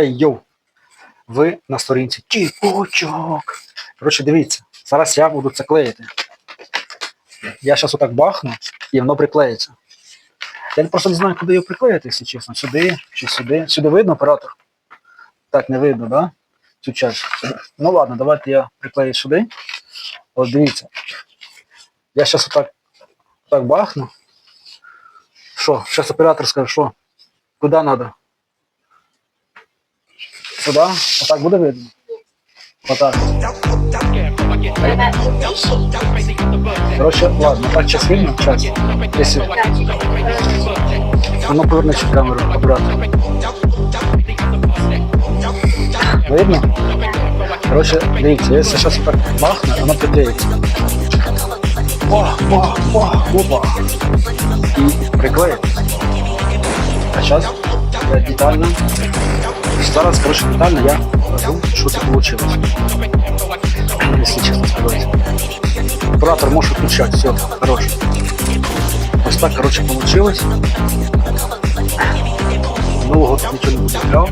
Ей, йоу! Ви на сторінці Тіпочок. Коротше, дивіться, зараз я буду це клеїти. Я зараз отак бахну і воно приклеїться. Я просто не знаю, куди його приклеїти, якщо чесно. Сюди чи сюди. Сюди видно оператор? Так, не видно, так? Да? Цю часть. Ну ладно, давайте я приклею сюди. От дивіться. Я зараз отак, отак бахну. Що? Зараз оператор скаже, що? Куди треба? Сюди? Отак буде видно? Отак. Короче, ладно, так сейчас видно, сейчас. Если... А ну поверни цю камеру обратно. Видно? Короче, дивіться, якщо зараз так махне, воно приклеїться. О, о, о, опа. І приклеїться. А зараз я детально. Зараз, короче, детально я покажу, що це вийшло. Если честно сказать. Оператор может включать, все, хорош. Ось так, короче, получилось. Нового тут нічого не купляв.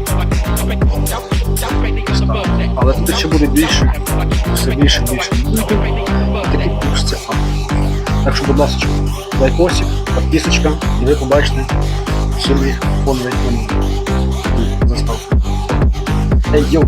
Але тут ще буде більше, все більше, більше. Такі пушці. Так що, будь ласка, лайкосик, підписочка, і ви побачите Şimdi onu beklemeyin. Hey, yo.